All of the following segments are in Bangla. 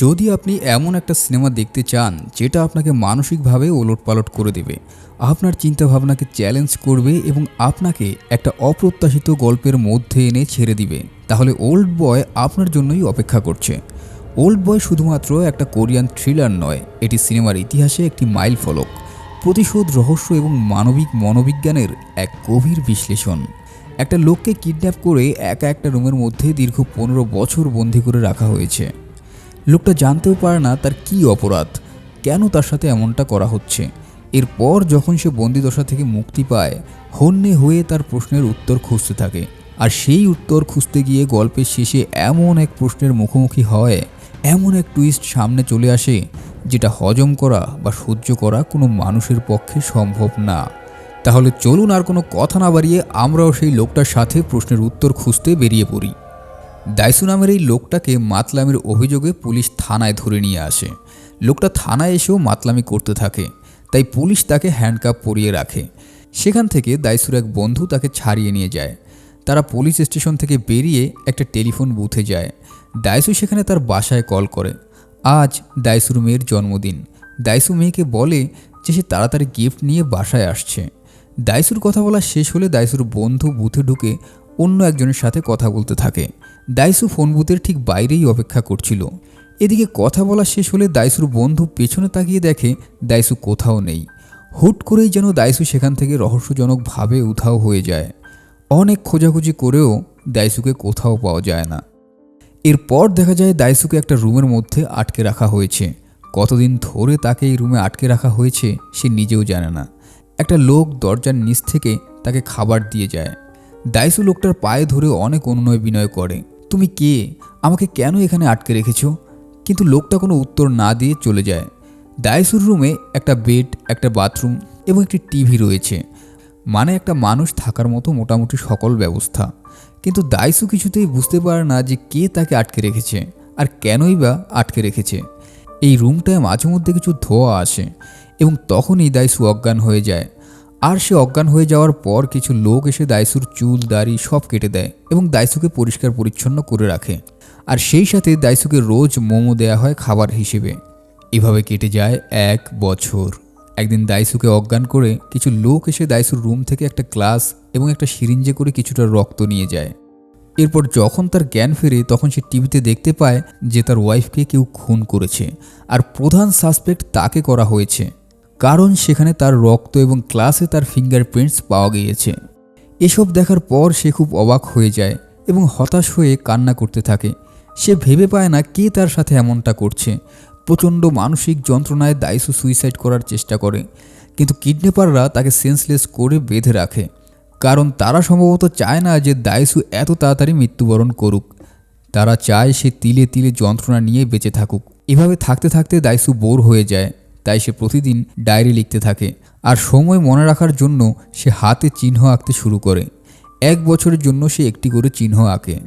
যদি আপনি এমন একটা সিনেমা দেখতে চান, যেটা আপনাকে মানসিকভাবে ওলটপালট করে দেবে, আপনার চিন্তাভাবনাকে চ্যালেঞ্জ করবে এবং আপনাকে একটা অপ্রত্যাশিত গল্পের মধ্যে এনে ছেড়ে দিবে, তাহলে ওল্ড বয় আপনার জন্যই অপেক্ষা করছে। ওল্ড বয় শুধুমাত্র একটা কোরিয়ান থ্রিলার নয়, এটি সিনেমার ইতিহাসে একটি মাইল ফলক, প্রতিশোধ, রহস্য এবং মানবিক মনোবিজ্ঞানের এক গভীর বিশ্লেষণ। একটা লোককে কিডন্যাপ করে একা একটা রুমের মধ্যে দীর্ঘ পনেরো বছর বন্দি করে রাখা হয়েছে। লোকটা জানতেও পারে না তার কী অপরাধ, কেন তার সাথে এমনটা করা হচ্ছে। এরপর যখন সে বন্দিদশা থেকে মুক্তি পায়, হন্যে হয়ে তার প্রশ্নের উত্তর খুঁজতে থাকে। আর সেই উত্তর খুঁজতে গিয়ে গল্পের শেষে এমন এক প্রশ্নের মুখোমুখি হয়, এমন এক টুইস্ট সামনে চলে আসে, যেটা হজম করা বা সহ্য করা কোনো মানুষের পক্ষে সম্ভব না। তাহলে চলুন আর কোনো কথা না বাড়িয়ে আমরাও সেই লোকটার সাথে প্রশ্নের উত্তর খুঁজতে বেরিয়ে পড়ি। দাইসু নামের এই লোকটাকে মাতলামির অভিযোগে পুলিশ থানায় ধরে নিয়ে আসে। লোকটা থানায় এসেও মাতলামি করতে থাকে, তাই পুলিশ তাকে হ্যান্ডকাপ পরিয়ে রাখে। সেখান থেকে দাইসুর এক বন্ধু তাকে ছাড়িয়ে নিয়ে যায়। তারা পুলিশ স্টেশন থেকে বেরিয়ে একটা টেলিফোন বুথে যায়। দাইসু সেখানে তার বাসায় কল করে। আজ দাইসুর মেয়ের জন্মদিন। দাইসু মেয়েকে বলে যে সে তাড়াতাড়ি গিফট নিয়ে বাসায় আসছে। দাইসুর কথা বলা শেষ হলে দাইসুর বন্ধু বুথে ঢুকে অন্য একজনের সাথে কথা বলতে থাকে। দাইসু ফোন বুথের ঠিক বাইরেই অপেক্ষা করছিল। এদিকে কথা বলা শেষ হলে দাইসুর বন্ধু পেছনে তাকিয়ে দেখে দাইসু কোথাও নেই। হুট করেই যেন দাইসু সেখান থেকে রহস্যজনকভাবে উধাও হয়ে যায়। অনেক খোঁজাখুঁজি করেও দাইসুকে কোথাও পাওয়া যায় না। এরপর দেখা যায় দাইসুকে একটা রুমের মধ্যে আটকে রাখা হয়েছে। কতদিন ধরে তাকে এই রুমে আটকে রাখা হয়েছে সে নিজেও জানে না। একটা লোক দরজার নিচ থেকে তাকে খাবার দিয়ে যায়। দাইসু লোকটার পায়ে ধরে অনেক অনুনয় বিনয় করে। তুমি কে? আমাকে কেন এখানে আটকে রেখেছো? কিন্তু লোকটা কোনো উত্তর না দিয়ে চলে যায়। দাইসুর রুমে একটা বেড, একটা বাথরুম এবং একটি টিভি রয়েছে। মানে একটা মানুষ থাকার মতো মোটামুটি সকল ব্যবস্থা। কিন্তু দাইসু কিছুতেই বুঝতে পারে না যে কে তাকে আটকে রেখেছে আর কেনই বা আটকে রেখেছে। এই রুমটায় মাঝে মধ্যে কিছু ধোয়া আসে এবং তখনই দাইসু অজ্ঞান হয়ে যায়। আর সে অজ্ঞান হয়ে যাওয়ার পর কিছু লোক এসে দাইসুর চুল, দাড়ি সব কেটে দেয় এবং দাইসুকে পরিষ্কার পরিচ্ছন্ন করে রাখে। আর সেই সাথে দাইসুকে রোজ মোমো দেয়া হয় খাবার হিসেবে। এভাবে কেটে যায় এক বছর। একদিন দাইসুকে অজ্ঞান করে কিছু লোক এসে দাইসুর রুম থেকে একটা গ্লাস এবং একটা সিরিঞ্জে করে কিছুটা রক্ত নিয়ে যায়। এরপর যখন তার জ্ঞান ফেরে, তখন সে টিভিতে দেখতে পায় যে তার ওয়াইফকে কেউ খুন করেছে। আর প্রধান সাসপেক্ট তাকে করা হয়েছে। কারণ সেখানে তার রক্ত এবং ক্লাসে তার ফিঙ্গারপ্রিন্টস পাওয়া গিয়েছে। এসব দেখার পর সে খুব অবাক হয়ে যায় এবং হতাশ হয়ে কান্না করতে থাকে। সে ভেবে পায় না কে তার সাথে এমনটা করছে। প্রচণ্ড মানসিক যন্ত্রণায় দাইসু সুইসাইড করার চেষ্টা করে। কিন্তু কিডন্যাপাররা তাকে সেন্সলেস করে বেঁধে রাখে। কারণ তারা সম্ভবত চায় না যে দাইসু এত তাড়াতাড়ি মৃত্যুবরণ করুক। তারা চায় সে তিলে তিলে যন্ত্রণা নিয়ে বেঁচে থাকুক। এভাবে থাকতে থাকতে দাইসু বোর হয়ে যায়। তাই সে প্রতিদিন ডায়েরি লিখতে থাকে আর সময় মনে রাখার জন্য সে হাতে চিহ্ন আঁকতে শুরু করে। এক বছরের জন্য সে একটি করে চিহ্ন আঁকে।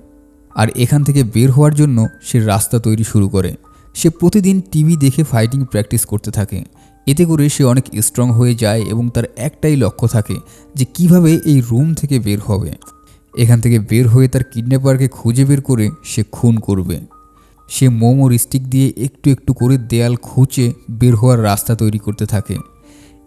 আর এখান থেকে বের হওয়ার জন্য সে রাস্তা তৈরি শুরু করে। সে প্রতিদিন টিভি দেখে ফাইটিং প্র্যাকটিস করতে থাকে। এতে করে সে অনেক স্ট্রং হয়ে যায় এবং তার একটাই লক্ষ্য থাকে যে কীভাবে এই রুম থেকে বের হবে। এখান থেকে বের হয়ে তার কিডন্যাপারকে খুঁজে বের করে সে খুন করবে। সে মোমোর স্টিক দিয়ে একটু একটু করে দেয়াল খুঁচে বের হওয়ার রাস্তা তৈরি করতে থাকে।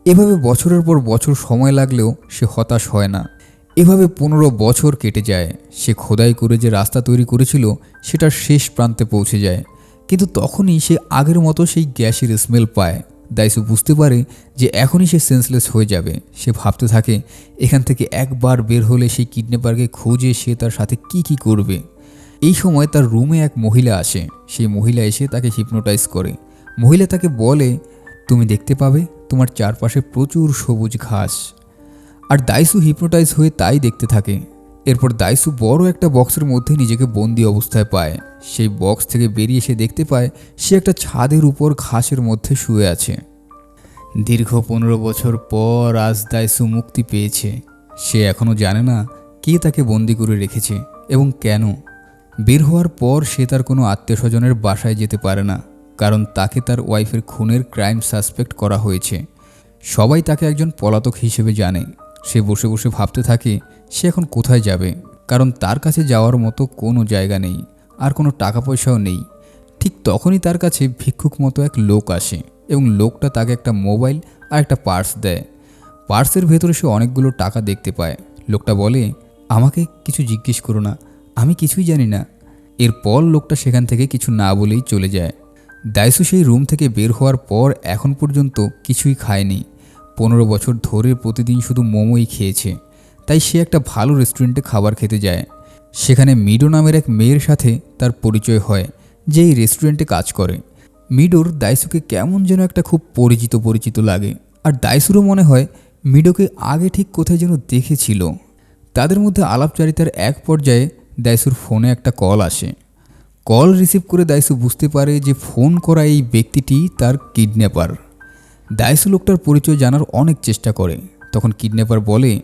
এভাবে বছরের পর বছর সময় লাগলেও সে হতাশ হয় না। এভাবে পনেরো বছর কেটে যায়। সে খোদাই করে যে রাস্তা তৈরি করেছিল, সেটার শেষ প্রান্তে পৌঁছে যায়। কিন্তু তখনই সে আগের মতো সেই গ্যাসের স্মেল পায়। দাইসু বুঝতে পারে যে এখনই সে সেন্সলেস হয়ে যাবে। সে ভাবতে থাকে, এখান থেকে একবার বের হলে সেই কিডন্যাপারকে খুঁজে সে তার সাথে কি কি করবে? এই সময় তার রুমে এক মহিলা আসে। সেই মহিলা এসে তাকে হিপনোটাইজ করে। মহিলা তাকে বলে, তুমি দেখতে পাবে, তোমার চারপাশে প্রচুর সবুজ ঘাস। আর দাইসু হিপনোটাইজ হয়ে তাই দেখতে থাকে। এরপর দাইসু বড় একটা বক্সের মধ্যে নিজেকে বন্দি অবস্থায় পায়। সেই বক্স থেকে বেরিয়ে সে দেখতে পায়, সে একটা ছাদের উপর ঘাসের মধ্যে শুয়ে আছে। দীর্ঘ পনেরো বছর পর আজ দাইসু মুক্তি পেয়েছে। সে এখনও জানে না কে তাকে বন্দি করে রেখেছে এবং কেন। বের হওয়ার পর সে তার কোনো আত্মীয় স্বজনের বাসায় যেতে পারে না, কারণ তাকে তার ওয়াইফের খুনের ক্রাইম সাসপেক্ট করা হয়েছে। সবাই তাকে একজন পলাতক হিসেবে জানে। সে বসে বসে ভাবতে থাকে, সে এখন কোথায় যাবে? কারণ তার কাছে যাওয়ার মতো কোনো জায়গা নেই, আর কোনো টাকা পয়সাও নেই। ঠিক তখনই তার কাছে ভিক্ষুক মতো এক লোক আসে এবং লোকটা তাকে একটা মোবাইল আর একটা পার্স দেয়। পার্সের ভেতরে সে অনেকগুলো টাকা দেখতে পায়। লোকটা বলে, আমাকে কিছু জিজ্ঞেস করো না আমি কিছুই জানি না। এরপর লোকটা সেখান থেকে কিছু না বলেই চলে যায়। দাইসু সেই রুম থেকে বের হওয়ার পর এখন পর্যন্ত কিছুই খায়নি। পনেরো বছর ধরে প্রতিদিন শুধু মোমোই খেয়েছে। তাই সে একটা ভালো রেস্টুরেন্টে খাবার খেতে যায়। সেখানে মিডো নামের এক মেয়ের সাথে তার পরিচয় হয়, যে এই রেস্টুরেন্টে কাজ করে। মিডোর দাইসুকে কেমন যেন একটা খুব পরিচিত পরিচিত লাগে। আর দাইসুরও মনে হয় মিডোকে আগে ঠিক কোথায় যেন দেখেছিল। তাদের মধ্যে আলাপচারিতার এক পর্যায়ে দাইসুর ফোনে একটা কল আসে। কল রিসিভ করে দাইসু বুঝতে পারে যে ফোন করা এই ব্যক্তিটি তার কিডন্যাপার। দাইসু লোকটার পরিচয় জানার অনেক চেষ্টা করে। তখন কিডন্যাপার বলে,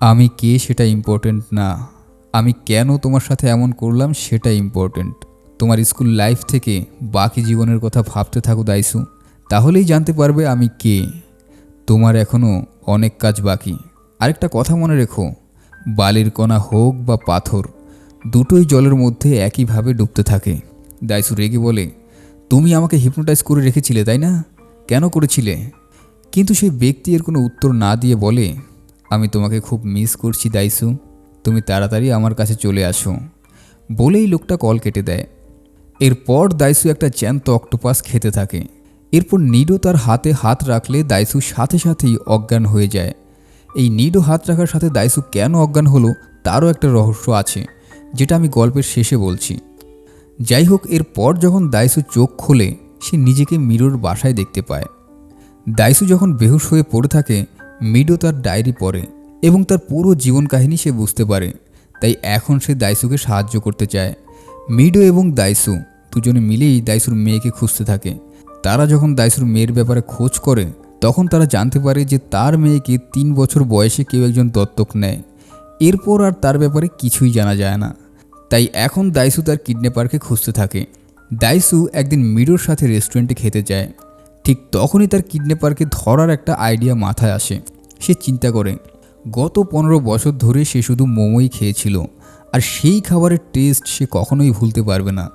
আমি কে সেটা ইম্পর্ট্যান্ট না। আমি কেন তোমার সাথে এমন করলাম সেটা ইম্পর্ট্যান্ট তোমার স্কুল লাইফ থেকে বাকি জীবনের কথা ভাবতে থাকো দাইসু। তাহলেই জানতে পারবে আমি কে। তোমার এখনও অনেক কাজ বাকি। আরেকটা কথা মনে রেখো। বালির কণা হোক বা পাথর দুটোই জলের মধ্যে একইভাবে ডুবতে থাকে। দাইসু রেগে বলে, তুমি আমাকে হিপনোটাইজ করে রেখেছিলে, তাই না? কেন করেছিলে? কিন্তু সেই ব্যক্তি এর কোনো উত্তর না দিয়ে বলে, আমি তোমাকে খুব মিস করছি, দাইসু। তুমি তাড়াতাড়ি আমার কাছে চলে আসো। বলেই লোকটা কল কেটে দেয়। এরপর দাইসু একটা জ্যান্ত অক্টোপাস খেতে থাকে। এরপর নিডো তার হাতে হাত রাখলে দাইসু সাথে সাথেই অজ্ঞান হয়ে যায়। এই নিডো হাত রাখার সাথে দাইসু কেন অজ্ঞান হলো, তারও একটা রহস্য আছে। যেটা আমি গল্পের শেষে বলছি। যাই হোক, এরপর যখন দাইসু চোখ খোলে, সে নিজেকে মিরোর বাসায় দেখতে পায়। দাইসু যখন বেহুশ হয়ে পড়ে থাকে মিডো তার ডায়েরি পড়ে এবং তার পুরো জীবন কাহিনী সে বুঝতে পারে। তাই এখন সে দাইসুকে সাহায্য করতে চায়। মিডো এবং দাইসু দুজনে মিলেই দাইসুর মেয়েকে খুঁজতে থাকে। তারা যখন দাইসুর মেয়ের ব্যাপারে খোঁজ করে, তখন তারা জানতে পারে যে তার মেয়েকে তিন বছর বয়সে কেউ একজন দত্তক নেয়। এরপর আর তার ব্যাপারে কিছুই জানা যায় না। তাই এখন দাইসু তার কিডন্যাপারকে খুঁজতে থাকে। দাইসু একদিন মিডোর সাথে রেস্টুরেন্টে খেতে যায়। ঠিক তখনই তার কিডন্যাপারকে ধরার একটা আইডিয়া মাথায় আসে। সে চিন্তা করে, গত পনেরো বছর ধরে সে শুধু মোমোই খেয়েছিল, আর সেই খাবারের টেস্ট সে কখনোই ভুলতে পারবে না।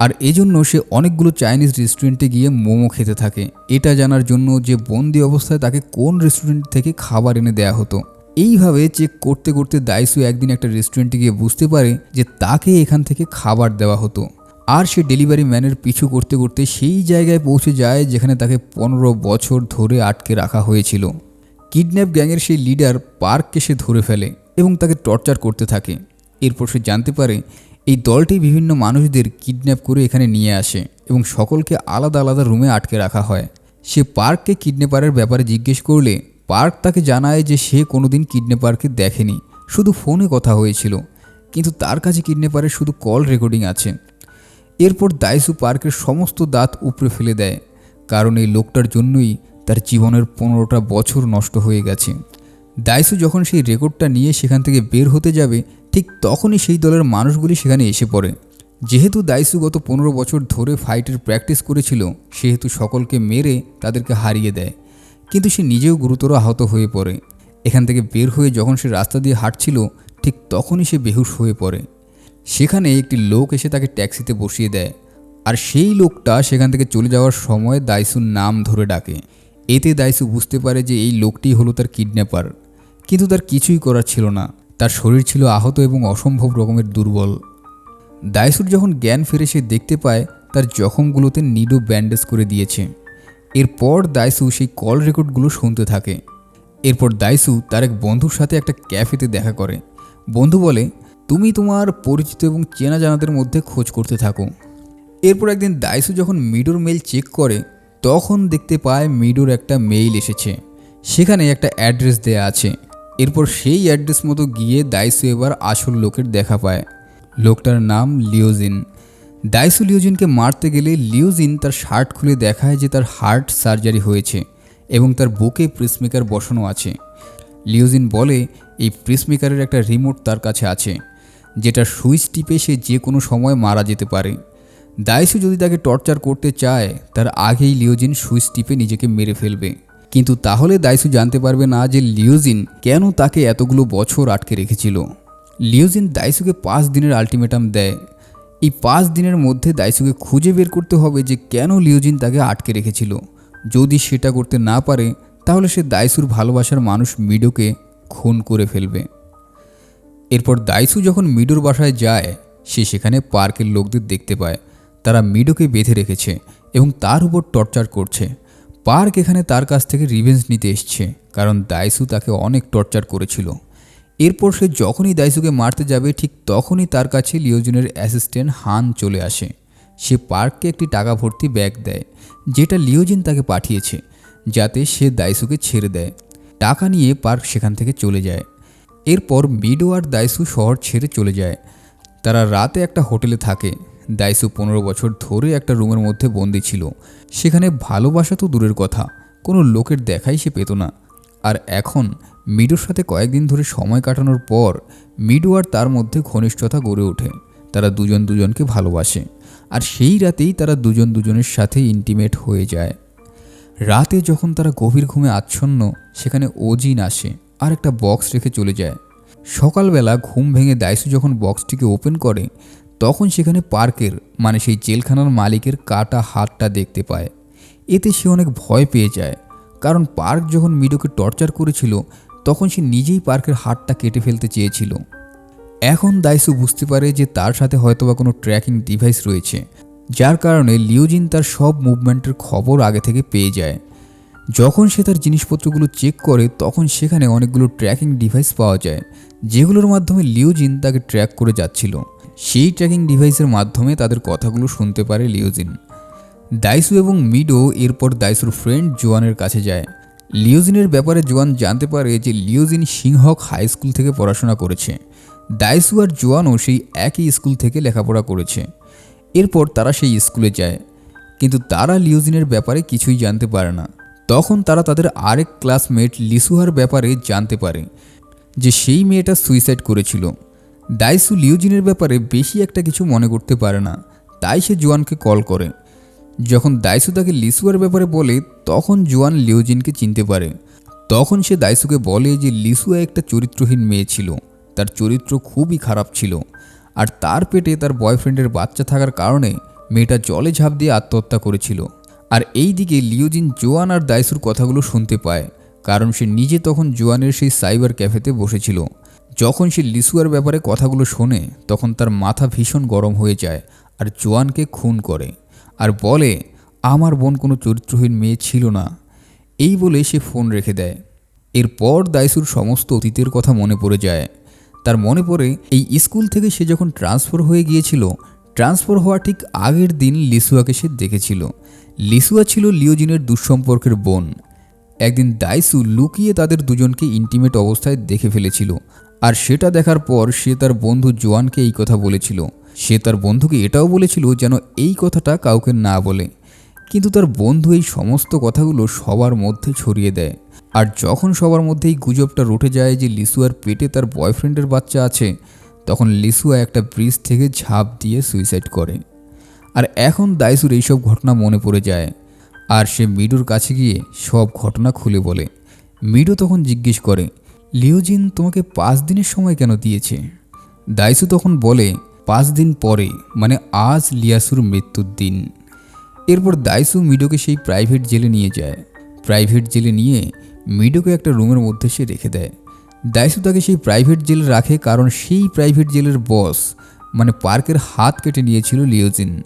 আর এজন্য সে অনেকগুলো চাইনিজ রেস্টুরেন্টে গিয়ে মোমো খেতে থাকে। এটা জানার জন্য যে বন্দি অবস্থায় তাকে কোন রেস্টুরেন্ট থেকে খাবার এনে দেয়া হতো। এইভাবে চেক করতে করতে দাইসু একদিন একটা রেস্টুরেন্টে গিয়ে বুঝতে পারে যে তাকে এখান থেকে খাবার দেওয়া হতো। আর সে ডেলিভারি ম্যানের পিছু করতে করতে সেই জায়গায় পৌঁছে যায় যেখানে তাকে পনেরো বছর ধরে আটকে রাখা হয়েছিল। কিডন্যাপ গ্যাংয়ের সেই লিডার পার্ককে সে ধরে ফেলে এবং তাকে টর্চার করতে থাকে। এরপর সে জানতে পারে এই দলটি বিভিন্ন মানুষদের কিডন্যাপ করে এখানে নিয়ে আসে এবং সকলকে আলাদা আলাদা রুমে আটকে রাখা হয়। সে পার্ককে কিডন্যাপারের ব্যাপারে জিজ্ঞেস করলে পার্ক তাকে জানায় যে সে কোনোদিন কিডন্যাপারকে দেখেনি, শুধু ফোনে কথা হয়েছিল। কিন্তু তার কাছে কিডন্যাপারের শুধু কল রেকর্ডিং আছে। এরপর দাইসু পার্কের সমস্ত দাঁত উপড়ে ফেলে দেয়, কারণ এই লোকটার জন্যই তার জীবনের পনেরোটা বছর নষ্ট হয়ে গেছে। দাইসু যখন সেই রেকর্ডটা নিয়ে সেখান থেকে বের হতে যাবে, ঠিক তখনই সেই দলের মানুষগুলি সেখানে এসে পড়ে। যেহেতু দাইসু গত পনেরো বছর ধরে ফাইটের প্র্যাকটিস করেছিল, সেহেতু সকলকে মেরে তাদেরকে হারিয়ে দেয়। কিন্তু সে নিজেও গুরুতর আহত হয়ে পড়ে। এখান থেকে বের হয়ে যখন সে রাস্তা দিয়ে হাঁটছিল, ঠিক তখনই সে বেহুশ হয়ে পড়ে। সেখানে একটি লোক এসে তাকে ট্যাক্সিতে বসিয়ে দেয়। আর সেই লোকটা সেখান থেকে চলে যাওয়ার সময় দাইসুর নাম ধরে ডাকে। এতে দাইসু বুঝতে পারে যে এই লোকটি হলো তার কিডন্যাপার। কিন্তু তার কিছুই করার ছিল না। তার শরীর ছিল আহত এবং অসম্ভব রকমের দুর্বল। দাইসুর যখন জ্ঞান ফিরে সে দেখতে পায়, তার জখমগুলোতে নিডো ব্যান্ডেজ করে দিয়েছে। এরপর দাইসু সেই কল রেকর্ডগুলো শুনতে থাকে। এরপর দাইসু তার এক বন্ধুর সাথে একটা ক্যাফেতে দেখা করে। বন্ধু বলে, তুমি তোমার পরিচিত এবং চেনা জানাদের মধ্যে খোঁজ করতে থাকো। এরপর একদিন দাইসু যখন মিডোর মেল চেক করে, তখন দেখতে পায় মিডোর একটা মেইল এসেছে। সেখানে একটা অ্যাড্রেস দেয়া আছে। এরপর সেই অ্যাড্রেস মতো গিয়ে দাইসু এবার আসল লোকের দেখা পায়। লোকটার নাম লিওজিন। দাইসু লিওজিনকে মারতে গেলে লিওজিন তার শার্ট খুলে দেখায় যে তার হার্ট সার্জারি হয়েছে এবং তার বুকে প্রিসমেকার বসানো আছে। লিওজিন বলে, এই প্রিসমেকারের একটা রিমোট তার কাছে আছে, যেটা সুইচ টিপে সে যে কোনো সময় মারা যেতে পারে। দাইসু যদি তাকে টর্চার করতে চায়, তার আগেই লিওজিন সুইচ টিপে নিজেকে মেরে ফেলবে। কিন্তু তাহলে দাইসু জানতে পারবে না যে লিওজিন কেন তাকে এতগুলো বছর আটকে রেখেছিল। লিওজিন দাইসুকে পাঁচ দিনের আলটিমেটাম দেয় এই পাঁচ দিনের মধ্যে দাইসুকে খুঁজে বের করতে হবে যে কেন লিওজিন তাকে আটকে রেখেছিল। যদি সেটা করতে না পারে, তাহলে সে দাইসুর ভালোবাসার মানুষ মিডোকে খুন করে ফেলবে। এরপর দাইসু যখন মিডোর বাসায় যায়, সে সেখানে পার্কের লোকদের দেখতে পায়। তারা মিডোকে বেঁধে রেখেছে এবং তার উপর টর্চার করছে। পার্ক এখানে তার কাছ থেকে রিভেঞ্জ নিতে এসছে, কারণ দাইসু তাকে অনেক টর্চার করেছিল। এরপর সে যখনই দাইসুকে মারতে যাবে, ঠিক তখনই তার কাছে লিওজিনের অ্যাসিস্ট্যান্ট হান চলে আসে। সে পার্ককে একটি টাকা ভর্তি ব্যাগ দেয়, যেটা লিওজিন তাকে পাঠিয়েছে, যাতে সে দাইসুকে ছেড়ে দেয়। টাকা নিয়ে পার্ক সেখান থেকে চলে যায়। এরপর মিডো আর দাইসু শহর ছেড়ে চলে যায়। তারা রাতে একটা হোটেলে থাকে। দাইসু পনেরো বছর ধরে একটা রুমের মধ্যে বন্দি ছিল। সেখানে ভালোবাসা তো দূরের কথা, কোনো লোকের দেখাই সে পেত না। আর এখন মিডোর সাথে কয়েকদিন ধরে সময় কাটানোর পর মিডু আর তার মধ্যে ঘনিষ্ঠতা গড়ে ওঠে। তারা দুজন দুজনকে ভালোবাসে আর সেই রাতেই তারা দুজন দুজনের সাথে ইন্টিমেট হয়ে যায়। রাতে যখন তারা গভীর ঘুমে আচ্ছন্ন, সেখানে ওজিন আসে আর একটা বক্স রেখে চলে যায়। সকালবেলা ঘুম ভেঙে দাইসু যখন বক্সটিকে ওপেন করে, তখন সেখানে পার্কের মানে সেই জেলখানার মালিকের কাটা হাতটা দেখতে পায়। এতে সে অনেক ভয় পেয়ে যায়, কারণ পার্ক যখন মিডোকে টর্চার করেছিল তখন সে নিজেই পার্কের হাতটা কেটে ফেলতে চেয়েছিল। এখন দাইসু বুঝতে পারে যে তার সাথে হয়তোবা কোনো ট্র্যাকিং ডিভাইস রয়েছে, যার কারণে লিওজিন তার সব মুভমেন্টের খবর আগে থেকে পেয়ে যায়। যখন সে তার জিনিসপত্রগুলো চেক করে, তখন সেখানে অনেকগুলো ট্র্যাকিং ডিভাইস পাওয়া যায়, যেগুলোর মাধ্যমে লিওজিন তাকে ট্র্যাক করে যাচ্ছিল। সেই ট্র্যাকিং ডিভাইসের মাধ্যমে তাদের কথাগুলো শুনতে পারে লিওজিন। দাইসু এবং মিডো এরপর দাইসুর ফ্রেন্ড জোয়ানের কাছে যায়। লিওজিনের ব্যাপারে জোয়ান জানতে পারে যে লিওজিন সিংহক হাই স্কুল থেকে পড়াশোনা করেছে। দাইসু আর জোয়ানও সেই একই স্কুল থেকে লেখাপড়া করেছে। এরপর তারা সেই স্কুলে যায়। কিন্তু তারা লিওজিনের ব্যাপারে কিছুই জানতে পারে না। তখন তারা তাদের আরেক ক্লাসমেট লিসুহার ব্যাপারে জানতে পারে যে সেই মেয়েটা সুইসাইড করেছিল। দাইসু লিওজিনের ব্যাপারে বেশি একটা কিছু মনে করতে পারে না। তাই সে জোয়ানকে কল করে। যখন দাইসু তাকে লিসুয়ার ব্যাপারে বলে, তখন জোয়ান লিওজিনকে চিনতে পারে। তখন সে দাইসুকে বলে যে লিসুয়া একটা চরিত্রহীন মেয়ে ছিল। তার চরিত্র খুবই খারাপ ছিল। আর তার পেটে তার বয়ফ্রেন্ডের বাচ্চা থাকার কারণে মেয়েটা জলে ঝাঁপ দিয়ে আত্মহত্যা করেছিল। আর এই দিকে লিওজিন জোয়ান আর দাইসুর কথাগুলো শুনতে পায়, কারণ সে নিজে তখন জোয়ানের সেই সাইবার ক্যাফেতে বসেছিল। যখন সে লিসুয়ার ব্যাপারে কথাগুলো শোনে, তখন তার মাথা ভীষণ গরম হয়ে যায় আর জোয়ানকে খুন করে। আর বলে, আমার বোন কোনো চরিত্রহীন মেয়ে ছিল না। এই বলে সে ফোন রেখে দেয়। এরপর দাইসুর সমস্ত অতীতের কথা মনে পড়ে যায়। তার মনে পড়ে, এই স্কুল থেকে সে যখন ট্রান্সফার হয়ে গিয়েছিল, ট্রান্সফার হওয়া ঠিক আগের দিন লিসুয়াকে সে দেখেছিল। লিসুয়া ছিল লিওজিনের দুঃসম্পর্কের বোন। একদিন দাইসু লুকিয়ে তাদের দুজনকে ইন্টিমেট অবস্থায় দেখে ফেলেছিল। আর সেটা দেখার পর সে তার বন্ধু জোয়ানকে এই কথা বলেছিল। সে তার বন্ধুকে এটাও বলেছিল যেন এই কথাটা কাউকে না বলে। কিন্তু তার বন্ধু এই সমস্ত কথাগুলো সবার মধ্যে ছড়িয়ে দেয়। আর যখন সবার মধ্যে এই গুজবটা রটে যায় যে লিসুয়ার পেটে তার বয়ফ্রেন্ডের বাচ্চা আছে, তখন লিসুয়া একটা ব্রিজ থেকে ঝাঁপ দিয়ে সুইসাইড করে। আর এখন দাইসুর এইসব ঘটনা মনে পড়ে যায়। আর সে মিডুর কাছে গিয়ে সব ঘটনা খুলে বলে। মিডু তখন জিজ্ঞেস করে, লিওজিন তোমাকে পাঁচ দিনের সময় কেন দিয়েছে? দাইসু তখন বলে পাঁচ দিন পরে মানে আজ লিয়াসুর মৃত্যুর দিন। এরপর দাইসু মিডোকে সেই প্রাইভেট জেলে নিয়ে যায়। প্রাইভেট জেলে নিয়ে মিডোকে একটা রুমের মধ্যে সে রেখে দেয়। দাইসু তাকে সেই প্রাইভেট জেলে রাখে কারণ সেই প্রাইভেট জেলের বস মানে পার্কের হাত কেটে নিয়েছিল লিওজিন।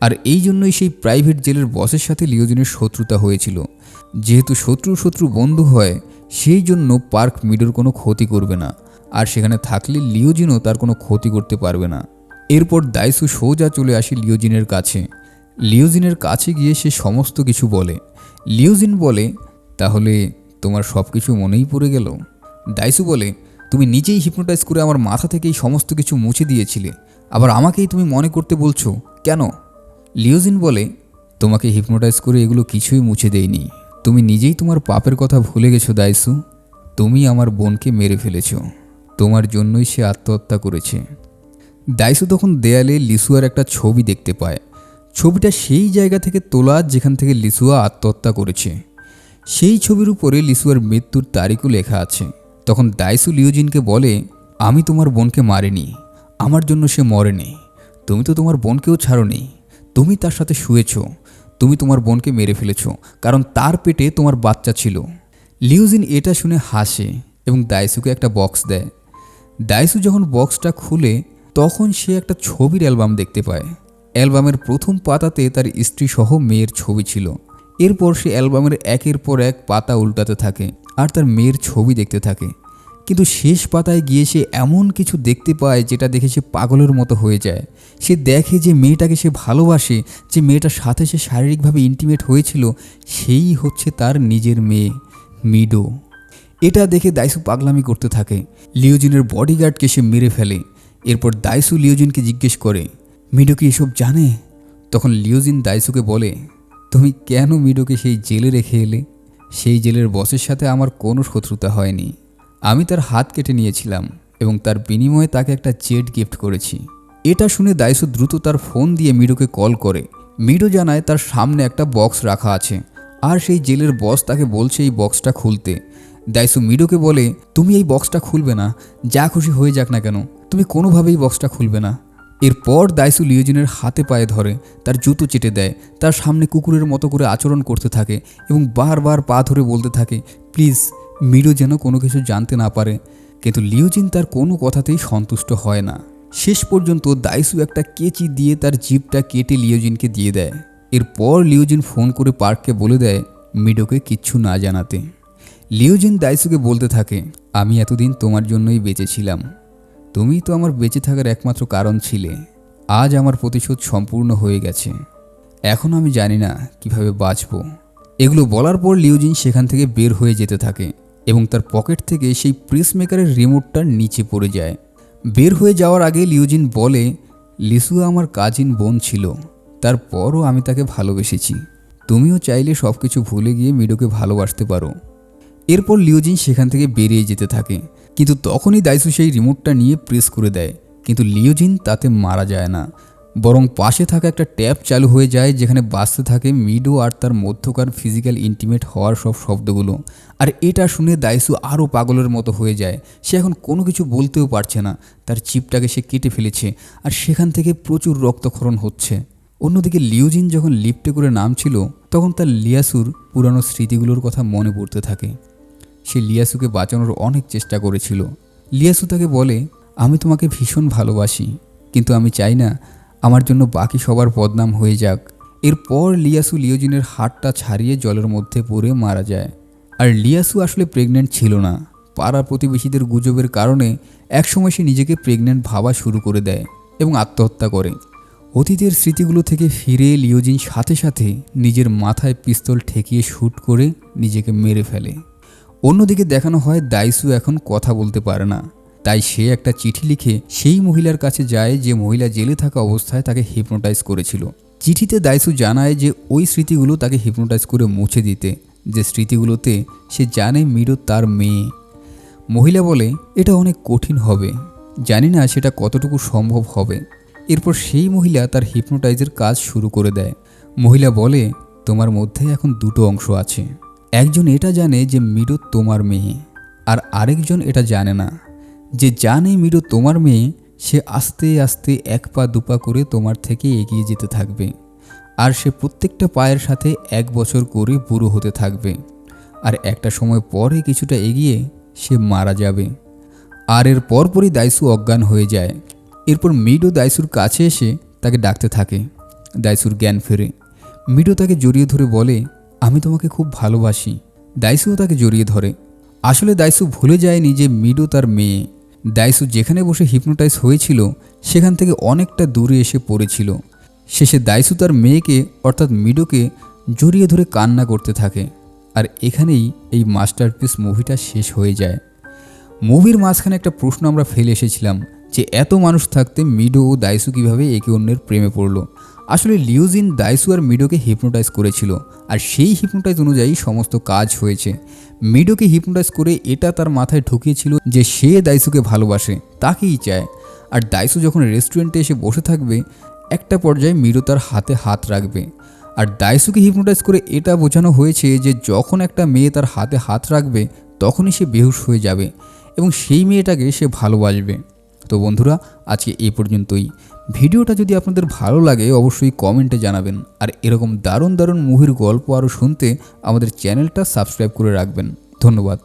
আর এই জন্যই সেই প্রাইভেট জেলের বসের সাথে লিওজিনের শত্রুতা হয়েছিল। যেহেতু শত্রু শত্রু বন্ধু হয়, সেই জন্য পার্ক মিডোর কোনো ক্ষতি করবে না। আর সেখানে থাকলে লিওজিনও তার কোনো ক্ষতি করতে পারবে না। এরপর দাইসু সোজা চলে আসে লিওজিনের কাছে। লিওজিনের কাছে গিয়ে সে সমস্ত কিছু বলে। লিওজিন বলে, তাহলে তোমার সব কিছু মনেই পড়ে গেল? দাইসু বলে, তুমি নিজেই হিপনোটাইজ করে আমার মাথা থেকে এই সমস্ত কিছু মুছে দিয়েছিলে। আবার আমাকেই তুমি মনে করতে বলছো। কেন? লিওজিন বলে, তোমাকে হিপনোটাইজ করে এগুলো কিছুই মুছে দেয়নি তুমি নিজেই তোমার পাপের কথা ভুলে গেছো, দাইসু। তুমি আমার বোনকে মেরে ফেলেছো। তোমার জন্যই সে আত্মহত্যা করেছে। দাইসু তখন দেয়ালে লিসুয়ার একটা ছবি দেখতে পায়। ছবিটা সেই জায়গা থেকে তোলা যেখান থেকে লিসুয়া আত্মহত্যা করেছে। সেই ছবির উপরে লিসুয়ার মৃত্যুর তারিখও লেখা আছে। তখন দাইসু লিওজিনকে বলে, আমি তোমার বোনকে মারিনি। আমার জন্য সে মরেনি। তুমি তো তোমার বোনকেও ছাড়োনি। তুমি তার সাথে শুয়েছ। তুমি তোমার বোনকে মেরে ফেলেছ। কারণ তার পেটে তোমার বাচ্চা ছিল। লিউজিন এটা শুনে হাসে এবং দাইসুকে একটা বক্স দেয়। দাইসু যখন বক্সটা খুলে, তখন সে একটা ছবির অ্যালবাম দেখতে পায়। অ্যালবামের প্রথম পাতাতে তার স্ত্রী সহ মেয়ের ছবি ছিল। এরপর সে অ্যালবামের একের পর এক পাতা উল্টাতে থাকে আর তার মেয়ের ছবি দেখতে থাকে। কিন্তু শেষ পাতায় গিয়ে সে এমন কিছু দেখতে পায় যেটা দেখে সে পাগলের মতো হয়ে যায়। সে দেখে যে মেয়েটাকে সে ভালোবাসে, যে মেয়েটার সাথে সে শারীরিকভাবে ইন্টিমেট হয়েছিল, সেই হচ্ছে তার নিজের মেয়ে মিডো এটা দেখে দাইসু পাগলামি করতে থাকে। লিওজিনের বডিগার্ডকে সে মেরে ফেলে। এরপর দাইসু লিওজিনকে জিজ্ঞেস করে, মিডো কি এসব জানে? তখন লিওজিন দাইসুকে বলে, তুমি কেন মিডোকে সেই জেলে রেখে এলে? সেই জেলের বসের সাথে আমার কোনো শত্রুতা হয়নি। আমি তার হাত কেটে নিয়েছিলাম এবং তার বিনিময়ে তাকে একটা জেট গিফট করেছি। এটা শুনে দাইসু দ্রুত তার ফোন দিয়ে মিডোকে কল করে। মিডো জানায় তার সামনে একটা বক্স রাখা আছে। আর সেই জেলের বস তাকে বলছে এই বক্সটা খুলতে। দাইসু মিডোকে বলে, তুমি এই বক্সটা খুলবে না। যা খুশি হয়ে যাক না কেন, তুমি কোনোভাবেই বক্সটা খুলবে না। এরপর দাইসু লিওজিনের হাতে পায়ে ধরে, তার জুতো চেটে দেয়, তার সামনে কুকুরের মতো করে আচরণ করতে থাকে এবং বারবার পা ধরে বলতে থাকে, প্লিজ, মিডো যেন কোনো কিছু জানতে না পারে। কিন্তু লিওজিন তার কোনো কথাতেই সন্তুষ্ট হয় না। শেষ পর্যন্ত দাইসু একটা কেচি দিয়ে তার জিপটা কেটে লিওজিনকে দিয়ে দেয়। এরপর লিওজিন ফোন করে পার্ককে বলে দেয়, মিডোকে কিচ্ছু না জানাতে। লিওজিন দাইসুকে বলতে থাকে, আমি এতদিন তোমার জন্যই বেঁচেছিলাম তুমি তো আমার বেঁচে থাকার একমাত্র কারণ ছিলে। আজ আমার প্রতিশোধ সম্পূর্ণ হয়ে গেছে। এখন আমি জানি না কীভাবে বাঁচব। এগুলো বলার পর লিওজিন সেখান থেকে বের হয়ে যেতে থাকে এবং তার পকেট থেকে সেই প্রেস মেকারের নিচে পড়ে যায়। বের হয়ে যাওয়ার আগে লিওজিন বলে, লিসু আমার কাজিন বোন ছিল। তারপরও আমি তাকে ভালোবেসেছি। তুমিও চাইলে সব কিছু ভুলে গিয়ে মিডোকে ভালোবাসতে পারো। এরপর লিওজিন সেখান থেকে বেরিয়ে যেতে থাকে। কিন্তু তখনই দাইসু সেই রিমোটটা নিয়ে প্রেস করে দেয়। কিন্তু লিওজিন তাতে মারা যায় না। বরং পাশে থাকা একটা ট্যাপ চালু হয়ে যায় যেখানে বাঁচতে থাকে মিডো আর তার মধ্যকার ফিজিক্যাল ইন্টিমেট হওয়ার সব শব্দগুলো। আর এটা শুনে দাইসু আরও পাগলের মতো হয়ে যায়। সে এখন কোনো কিছু বলতেও পারছে না। তার চিপটাকে সে কেটে ফেলেছে। আর সেখান থেকে প্রচুর রক্তক্ষরণ হচ্ছে। অন্যদিকে লিওজিন যখন লিফটে করে নামছিল, তখন তার লিয়াসুর পুরানো স্মৃতিগুলোর কথা মনে পড়তে থাকে। সে লিয়াসুকে বাঁচানোর অনেক চেষ্টা করেছিল। লিয়াসু তাকে বলে, আমি তোমাকে ভীষণ ভালোবাসি, কিন্তু আমি চাই না আমার জন্য বাকি সবার বদনাম হয়ে যাক। এরপর লিয়াসু লিওজিনের হাতটা ছাড়িয়ে জলের মধ্যে পড়ে মারা যায়। আর লিয়াসু আসলে প্রেগনেন্ট ছিল না। পাড়া প্রতিবেশীদের গুজবের কারণে একসময় সে নিজেকে প্রেগনেন্ট ভাবা শুরু করে দেয় এবং আত্মহত্যা করে। অতীতের স্মৃতিগুলো থেকে ফিরে লিওজিন সাথে সাথে নিজের মাথায় পিস্তল ঠেকিয়ে শ্যুট করে নিজেকে মেরে ফেলে। অন্যদিকে দেখানো হয় দাইসু এখন কথা বলতে পারে না। তাই সে একটা চিঠি লিখে সেই মহিলার কাছে যায় যে মহিলা জেলে থাকা অবস্থায় তাকে হিপনোটাইজ করেছিল। চিঠিতে দাইসু জানায় যে ওই স্মৃতিগুলো তাকে হিপনোটাইজ করে মুছে দিতে, যে স্মৃতিগুলোতে সে জানে মিরো তার মেয়ে। মহিলা বলে, এটা অনেক কঠিন হবে। জানি না সেটা কতটুকু সম্ভব হবে। এরপর সেই মহিলা তার হিপনোটাইজের কাজ শুরু করে দেয়। মহিলা বলে, তোমার মধ্যে এখন দুটো অংশ আছে। একজন এটা জানে যে মিরো তোমার মেয়ে, আর আরেকজন এটা জানে না। যে জানে মিরো তোমার মেয়ে, সে আস্তে আস্তে এক পা দুপা করে তোমার থেকে এগিয়ে যেতে থাকবে, আর সে প্রত্যেকটা পায়ের সাথে এক বছর করে বুড়ো হতে থাকবে, আর একটা সময় পরে কিছুটা এগিয়ে সে মারা যাবে। আর এর পরপরই দাইসু অজ্ঞান হয়ে যায়। এরপর মিডো দাইসুর কাছে এসে তাকে ডাকতে থাকে। দাইসুর জ্ঞান ফেরে। মিডো তাকে জড়িয়ে ধরে বলে আমি তোমাকে খুব ভালোবাসি। দাইসুও তাকে জড়িয়ে ধরে। আসলে দাইসু ভুলে যায়নি যে মিডো তার মেয়ে। দাইসু যেখানে বসে হিপনোটাইজ হয়েছিল, সেখান থেকে অনেকটা দূরে এসে পড়েছিল। শেষে দাইসু তার মেয়েকে, অর্থাৎ মিডোকে, জড়িয়ে ধরে কান্না করতে থাকে। আর এখানেই এই মাস্টারপিস মুভিটা শেষ হয়ে যায়। মুভির মাঝখানে একটা প্রশ্ন আমরা ফেলে এসেছিলাম যে, এত মানুষ থাকতে মিডো ও দাইসু কীভাবে একে অন্যের প্রেমে পড়ল? আসলে লিওজিন দাইসু আর মিডোকে হিপনোটাইজ করেছিল, আর সেই হিপনোটাইজ অনুযায়ী সমস্ত কাজ হয়েছে। মিডোকে হিপনোটাইজ করে এটা তার মাথায় ঢুকিয়েছিল যে সে দাইসুকে ভালোবাসে, তাকেই চায়। আর দাইসু যখন রেস্টুরেন্টে এসে বসে থাকবে, একটা পর্যায়ে মিডো তার হাতে হাত রাখবে। আর দাইসুকে হিপনোটাইজ করে এটা বোঝানো হয়েছে যে যখন একটা মেয়ে তার হাতে হাত রাখবে, তখনই সে বেহুশ হয়ে যাবে এবং সেই মেয়েটাকে সে ভালোবাসবে। তো বন্ধুরা, আজকে এই পর্যন্তই। ভিডিওটা যদি আপনাদের ভালো লাগে, অবশ্যই কমেন্টে জানাবেন। আর এরকম দারুণ দারুণ মুভির গল্প আরও শুনতে আমাদের চ্যানেলটা সাবস্ক্রাইব করে রাখবেন। ধন্যবাদ।